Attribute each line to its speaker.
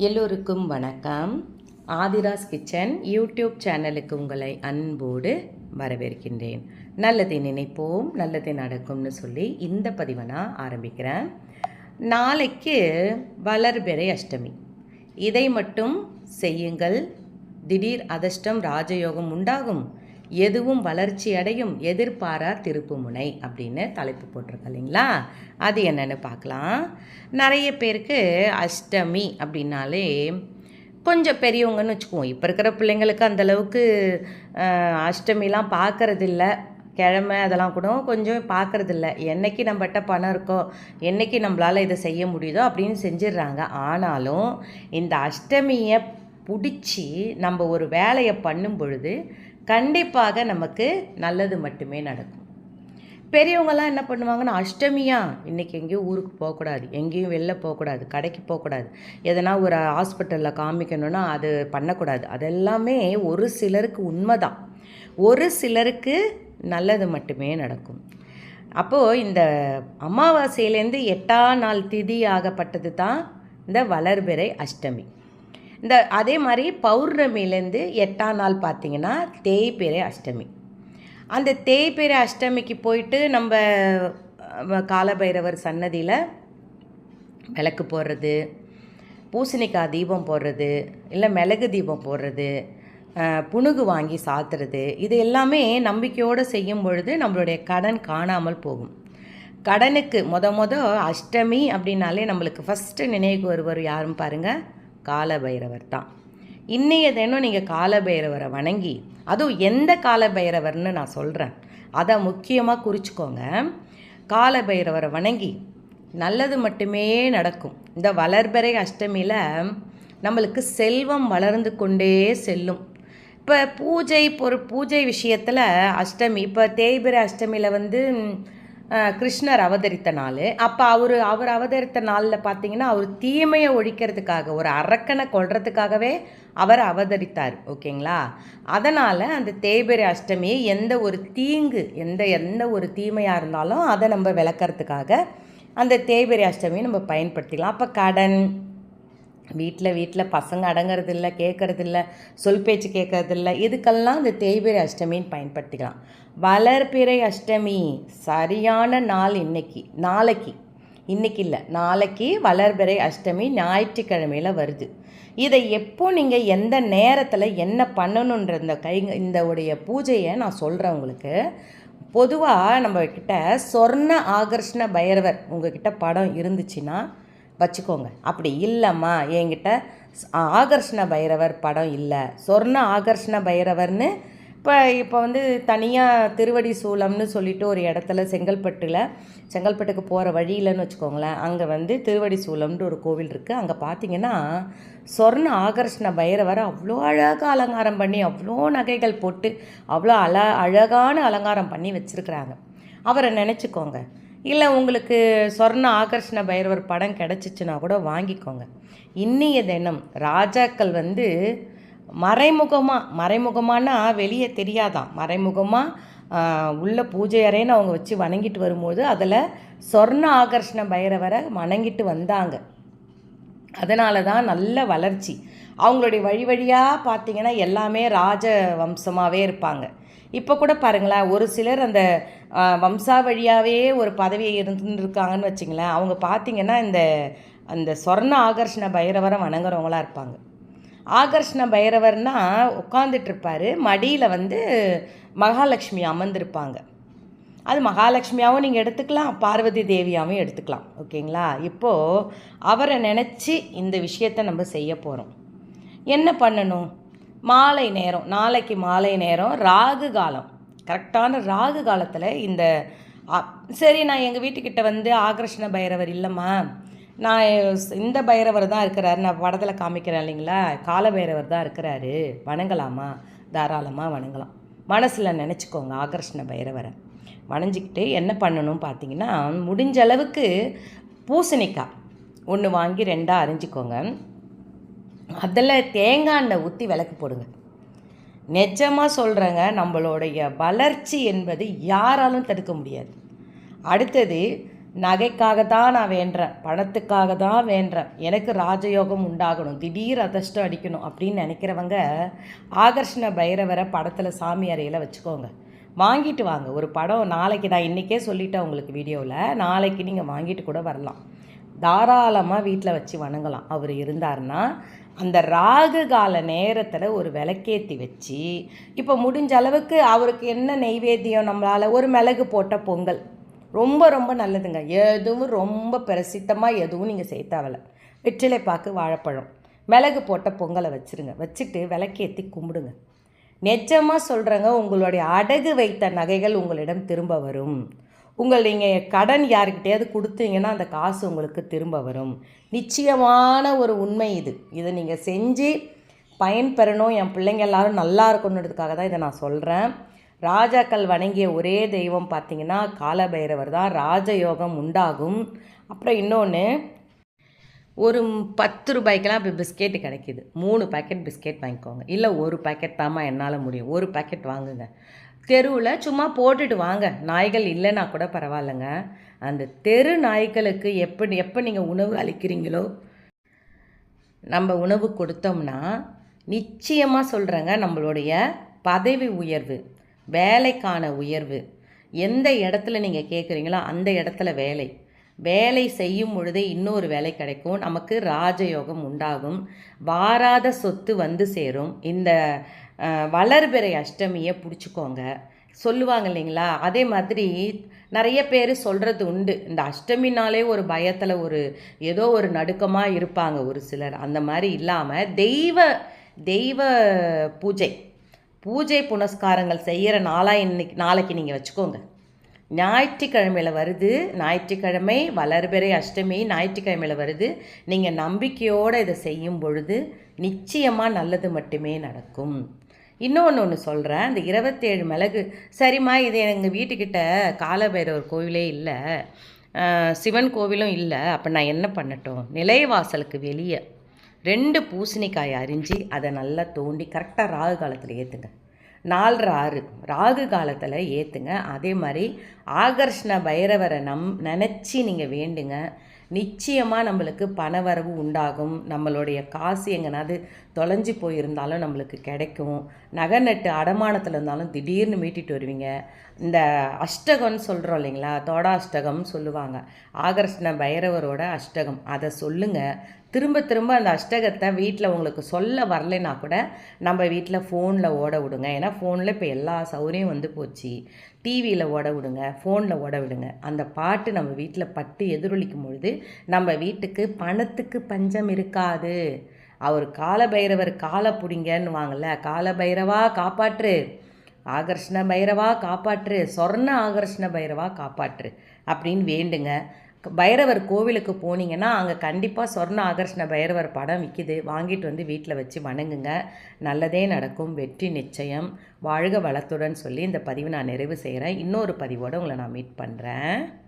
Speaker 1: எல்லோருக்கும் வணக்கம். Aadhira's kitchen YouTube சேனலுக்கு உங்களை அன்போடு வரவேற்கின்றேன். நல்லதை நினைப்போம் நல்லது நடக்கும்னு சொல்லி இந்த பதிவை நான் ஆரம்பிக்கிறேன். நாளைக்கு வளர்பெறை அஷ்டமி. இதை மட்டும் செய்யுங்கள். திடீர் அதிர்ஷ்டம் ராஜயோகம் உண்டாகும். எதுவும் வளர்ச்சி அடையும் எதிர்பாரா திருப்புமுனை அப்படின்னு தலைப்பு போட்டிருக்க இல்லைங்களா? அது என்னன்னு பார்க்கலாம். நிறைய பேருக்கு அஷ்டமி அப்படின்னாலே கொஞ்சம் பெரியவங்கன்னு வச்சுக்குவோம். இப்போ இருக்கிற பிள்ளைங்களுக்கு அந்தளவுக்கு அஷ்டமிலாம் பார்க்கறதில்ல. கிழமை அதெல்லாம் கூட கொஞ்சம் பார்க்கறதில்ல. என்னைக்கு நம்மகிட்ட பணம் இருக்கோ என்னைக்கு நம்மளால் இதை செய்ய முடியுதோ அப்படின்னு செஞ்சிடுறாங்க. ஆனாலும் இந்த அஷ்டமியை பிடிச்சி நம்ம ஒரு வேலையை பண்ணும் பொழுது கண்டிப்பாக நமக்கு நல்லது மட்டுமே நடக்கும். பெரியவங்கெல்லாம் என்ன பண்ணுவாங்கன்னா அஷ்டமியா? இன்றைக்கி எங்கேயும் ஊருக்கு போகக்கூடாது. எங்கேயும் வெளில போகக்கூடாது. கடைக்கு போகக்கூடாது. எதனா ஒரு ஹாஸ்பிட்டலில் காமிக்கணும்னா அது பண்ணக்கூடாது. அதெல்லாமே ஒரு சிலருக்கு உண்மைதான். ஒரு சிலருக்கு நல்லது மட்டுமே நடக்கும். அப்போது இந்த அமாவாசையிலேருந்து எட்டாம் நாள் திதி ஆகப்பட்டது தான் இந்த வளர்பிறை அஷ்டமி. இந்த அதே மாதிரி பௌர்ணமிலேருந்து எட்டாம் நாள் பார்த்தீங்கன்னா தேய்பிறை அஷ்டமி. அந்த தேய்பிறை அஷ்டமிக்கு போயிட்டு நம்ம காலபைரவர் சன்னதியில் விளக்கு போடுறது பூசணிக்காய் தீபம் போடுறது இல்லை மிளகு தீபம் போடுறது புணுகு வாங்கி சாத்துறது இது எல்லாமே நம்பிக்கையோடு செய்யும் பொழுது நம்மளுடைய கடன் காணாமல் போகும். கடனுக்கு மொத மொத அஷ்டமி அப்படின்னாலே நம்மளுக்கு ஃபஸ்ட்டு நினைவுக்கு வருவர் யாரும் பாருங்கள் காலபைரவர் தான். இன்னைய தினம் நீங்கள் காலபைரவரை வணங்கி அதுவும் எந்த காலபைரவர்னு நான் சொல்கிறேன் அதை முக்கியமாக குறிச்சிக்கோங்க. காலபைரவரை வணங்கி நல்லது மட்டுமே நடக்கும். இந்த வளர்பறை அஷ்டமியில் நம்மளுக்கு செல்வம் வளர்ந்து கொண்டே செல்லும். இப்போ பூஜை பொரு பூஜை விஷயத்தில் அஷ்டமி இப்போ தேய்பிரை அஷ்டமியில் வந்து கிருஷ்ணர் அவதரித்த நாள். அப்போ அவர் அவர் அவதரித்த நாளில் பார்த்தீங்கன்னா அவர் தீமையை ஒழிக்கிறதுக்காக ஒரு அரக்கனை கொள்றதுக்காகவே அவர் அவதரித்தார். ஓகேங்களா? அதனால் அந்த தேய்பிரை அஷ்டமி எந்த ஒரு தீங்கு எந்த எந்த ஒரு தீமையாக இருந்தாலும் அதை நம்ம விளக்கிறதுக்காக அந்த தேய்பிரை அஷ்டமியை நம்ம பயன்படுத்திக்கலாம். அப்போ கடன் வீட்டில் வீட்டில் பசங்க அடங்கறதில்ல கேட்குறதில்ல சொல் பேச்சு கேட்கறதில்ல இதுக்கெல்லாம் இந்த தேய்பிறை அஷ்டமின்னு பயன்படுத்திக்கலாம். வளர்பிறை அஷ்டமி சரியான நாள் இன்னைக்கு நாளைக்கு. இன்றைக்கி இல்லை நாளைக்கு வளர்பிறை அஷ்டமி ஞாயிற்றுக்கிழமையில் வருது. இதை எப்போ நீங்கள் எந்த நேரத்தில் என்ன பண்ணணுன்ற இந்த கை இந்த உடைய பூஜையை நான் சொல்கிறேன் உங்களுக்கு. பொதுவாக நம்ம சொர்ண ஆகர்ஷ்ண பைரவர் உங்ககிட்ட படம் இருந்துச்சுன்னா வச்சுக்கோங்க. அப்படி இல்லைம்மா என்கிட்ட ஆகர்ஷண பைரவர் படம் இல்லை. சொர்ண ஆகர்ஷண பைரவர்னு இப்போ இப்போ வந்து தனியாக திருவடி சூலம்னு சொல்லிட்டு ஒரு இடத்துல செங்கல்பட்டில் செங்கல்பட்டுக்கு போகிற வழியிலன்னு வச்சுக்கோங்களேன். அங்கே வந்து திருவடி சூலம்னு ஒரு கோவில் இருக்குது அங்கே பார்த்தீங்கன்னா சொர்ண ஆகர்ஷண பைரவரை அவ்வளோ அழகாக அலங்காரம் பண்ணி அவ்வளோ நகைகள் போட்டு அவ்வளோ அழ அழகான அலங்காரம் பண்ணி வச்சுருக்குறாங்க. அவரை நினச்சிக்கோங்க. இல்லை உங்களுக்கு சொர்ண ஆகர்ஷ்ண பைரவர் படம் கிடச்சிச்சுன்னா கூட வாங்கிக்கோங்க. இன்னைய தினம் ராஜாக்கள் வந்து மறைமுகமாக மறைமுகமானா வெளியே தெரியாதான். மறைமுகமாக உள்ள பூஜை அறைன்னு அவங்க வச்சு வணங்கிட்டு வரும்போது அதில் சொர்ண ஆகர்ஷ்ண பைரவரை வணங்கிட்டு வந்தாங்க. அதனால தான் நல்ல வளர்ச்சி. அவங்களுடைய வழி வழியாக பார்த்தீங்கன்னா எல்லாமே ராஜ வம்சமாகவே இருப்பாங்க. இப்போ கூட பாருங்களேன் ஒரு சிலர் அந்த வம்சா வழியாகவே ஒரு பதவியை இருந்துருக்காங்கன்னு வச்சுங்களேன் அவங்க பார்த்திங்கன்னா இந்த அந்த சொர்ண ஆகர்ஷ்ண பைரவரை வணங்குறவங்களா இருப்பாங்க. ஆகர்ஷண பைரவர்னா உட்காந்துட்டுருப்பார் மடியில் வந்து மகாலட்சுமி அமர்ந்திருப்பாங்க. அது மகாலட்சுமியாகவும் நீங்கள் எடுத்துக்கலாம் பார்வதி தேவியாகவும் எடுத்துக்கலாம் ஓகேங்களா? இப்போது அவரை நினச்சி இந்த விஷயத்தை நம்ம செய்ய போகிறோம் என்ன பண்ணணும்? மாலை நேரம் நாளைக்கு மாலை நேரம் ராகு காலம். கரெக்டான ராகு காலத்தில் இந்த சரி நான் எங்கள் வீட்டுக்கிட்ட வந்து ஆகர்ஷ்ண பைரவர் இல்லைம்மா. நான் இந்த பைரவர் தான் இருக்கிறாரு. நான் படத்தில் காமிக்கிறேன் இல்லைங்களா? கால பைரவர் தான் இருக்கிறாரு. வணங்கலாமா? தாராளமாக வணங்கலாம். மனசில் நினச்சிக்கோங்க ஆகர்ஷண பைரவரை. வணஞ்சிக்கிட்டு என்ன பண்ணணும் பார்த்தீங்கன்னா முடிஞ்ச அளவுக்கு பூசணிக்காய். ஒன்று வாங்கி ரெண்டாக அரிஞ்சிக்கோங்க. அதில் தேங்காய் எண்ணெய் ஊற்றி விளக்கு போடுங்க. நிஜமாக சொல்கிறேங்க நம்மளுடைய வளர்ச்சி என்பது யாராலும் தடுக்க முடியாது. அடுத்தது நகைக்காக தான் நான் வேண்டுறேன் பணத்துக்காக தான் வேண்டுறேன் எனக்கு ராஜயோகம் உண்டாகணும் திடீர் அதிர்ஷ்டம் அடிக்கணும் அப்படின்னு நினைக்கிறவங்க ஆகர்ஷண பைரவரை படத்தில் சாமி அறையில் வச்சுக்கோங்க. வாங்கிட்டு வாங்க. ஒரு படம் நாளைக்கு நான் இன்றைக்கே சொல்லிட்டேன் உங்களுக்கு வீடியோவில் நாளைக்கு நீங்கள் வாங்கிட்டு கூட வரலாம். தாராளமாக வீட்டில் வச்சு வணங்கலாம். அவர் இருந்தார்னா அந்த ராகு கால நேரத்தில் ஒரு விளக்கேற்றி வச்சு இப்போ முடிஞ்ச அளவுக்கு அவருக்கு என்ன நெய்வேத்தியம் நம்மளால் ஒரு மிளகு போட்ட பொங்கல். ரொம்ப ரொம்ப நல்லதுங்க. எதுவும் ரொம்ப பிரசித்தமாக எதுவும் நீங்கள் சேர்த்தாவலை. வெற்றிலை பாக்கு வாழைப்பழம். மிளகு போட்ட பொங்கலை வச்சுருங்க. வச்சுட்டு விளக்கேற்றி கும்பிடுங்க. நிஜமாக சொல்கிறேங்க உங்களுடைய அடகு வைத்த நகைகள் உங்களிடம் திரும்ப வரும். உங்கள் நீங்கள் கடன் யாருக்கிட்டையாவது கொடுத்தீங்கன்னா அந்த காசு உங்களுக்கு திரும்ப வரும். நிச்சயமான ஒரு உண்மை இது. இதை நீங்கள் செஞ்சு பயன்பெறணும். என் பிள்ளைங்க எல்லாரும் நல்லா இருக்கணுன்றதுக்காக தான் இதை நான் சொல்கிறேன் ராஜாக்கள் வணங்கிய ஒரே தெய்வம் பார்த்திங்கன்னா காலபைரவர் தான். ராஜயோகம் உண்டாகும். அப்புறம் இன்னொன்று ஒரு பத்து ரூபாய்க்கெலாம் இப்போ பிஸ்கெட்டு கிடைக்கிது. மூணு பேக்கெட் பிஸ்கெட் வாங்கிக்கோங்க. இல்லை ஒரு பேக்கெட் தாம்மா என்னால் முடியும். ஒரு பேக்கெட் வாங்குங்க. தெருவில் சும்மா போட்டுட்டு வாங்க. நாய்கள் இல்லைன்னா கூட பரவாயில்லைங்க. அந்த தெரு நாய்களுக்கு எப்படி எப்போ நீங்கள் உணவு அளிக்கிறீங்களோ நம்ம உணவு கொடுத்தோம்னா நிச்சயமாக சொல்கிறேங்க நம்மளுடைய பதவி உயர்வு வேலைக்கான உயர்வு எந்த இடத்துல நீங்கள் கேட்குறீங்களோ அந்த இடத்துல வேலை. வேலை செய்யும் பொழுதே இன்னொரு வேலை கிடைக்கும். நமக்கு ராஜயோகம் உண்டாகும். வாராத சொத்து வந்து சேரும். இந்த வளர்பிறை அஷ்டமியை பிடிச்சிக்கோங்க. சொல்லுவாங்க இல்லைங்களா? அதே மாதிரி நிறைய பேர் சொல்கிறது உண்டு. இந்த அஷ்டமினாலே ஒரு பயத்தில் ஒரு ஏதோ ஒரு நடுக்கமாக இருப்பாங்க ஒரு சிலர். அந்த மாதிரி இல்லாமல் தெய்வ தெய்வ பூஜை பூஜை புனஸ்காரங்கள் செய்கிற நாளாக இன்னைக்கு நாளைக்கு நீங்கள் வச்சுக்கோங்க. ஞாயிற்றுக்கிழமையில் வருது ஞாயிற்றுக்கிழமை வளர்பிறை அஷ்டமி ஞாயிற்றுக்கிழமையில் வருது. நீங்கள் நம்பிக்கையோடு இதை செய்யும் பொழுது நிச்சயமாக நல்லது மட்டுமே நடக்கும். இன்னொன்று ஒன்று சொல்கிறேன் இந்த இருபத்தேழு மிளகு. சரிம்மா இது எங்கள் வீட்டுக்கிட்ட காலபைரவர் கோவிலே இல்லை. சிவன் கோவிலும் இல்லை. அப்போ நான் என்ன பண்ணட்டும்? நிலைவாசலுக்கு வெளியே ரெண்டு பூசணிக்காய் அரிஞ்சு அதை நல்லா தோண்டி கரெக்டாக ராகு காலத்தில் ஏற்றுங்க நாலு ஆறு. ராகு காலத்தில் ஏற்றுங்க அதே மாதிரி ஆகர்ஷ்ண பைரவரை நம் நினச்சி நீங்கள் வேண்டுங்க. நிச்சயமாக நம்மளுக்கு பணவரவு உண்டாகும். நம்மளுடைய காசு எங்கேனாவது தொலைஞ்சி போயிருந்தாலும் நம்மளுக்கு கிடைக்கும். நகை நட்டு அடமானத்தில் இருந்தாலும் திடீர்னு மீட்டிட்டு வருவீங்க. இந்த அஷ்டகம்னு சொல்கிறோம் இல்லைங்களா? தோடா அஷ்டகம்னு சொல்லுவாங்க. ஆகர்ஷ்ண பைரவரோட அஷ்டகம். அதை சொல்லுங்கள் திரும்ப திரும்ப அந்த அஷ்டகத்தை வீட்டில் உங்களுக்கு சொல்ல வரலைன்னா கூட நம்ம வீட்டில் ஃபோனில் ஓட விடுங்க. ஏன்னா ஃபோனில் இப்போ எல்லா சௌரியம் வந்து போச்சு. டிவியில் ஓட விடுங்க ஃபோனில் ஓட விடுங்க. அந்த பாட்டு நம்ம வீட்டில் பட்டு எதிரொலிக்கும் பொழுது நம்ம வீட்டுக்கு பணத்துக்கு பஞ்சம் இருக்காது. அவர் காலபைரவர் காலை பிடிங்கன்னு வாங்கல. காலபைரவா காப்பாற்று. ஆகர்ஷ்ண பைரவா காப்பாற்று. சொர்ண ஆகர்ஷ்ண பைரவா காப்பாற்று. அப்படின்னு வேண்டுங்க. பைரவர் கோவிலுக்கு போனீங்கன்னா அங்கே கண்டிப்பாக சொர்ண ஆகர்ஷண பைரவர் படம் விற்கிது வாங்கிட்டு வந்து வீட்டில் வச்சு வணங்குங்க. நல்லதே நடக்கும். வெற்றி நிச்சயம். வாழ்க வளத்துடன் சொல்லி இந்த பதிவு நான் நிறைவு செய்கிறேன் இன்னொரு பதிவோடு உங்களை நான் மீட் பண்ணுறேன்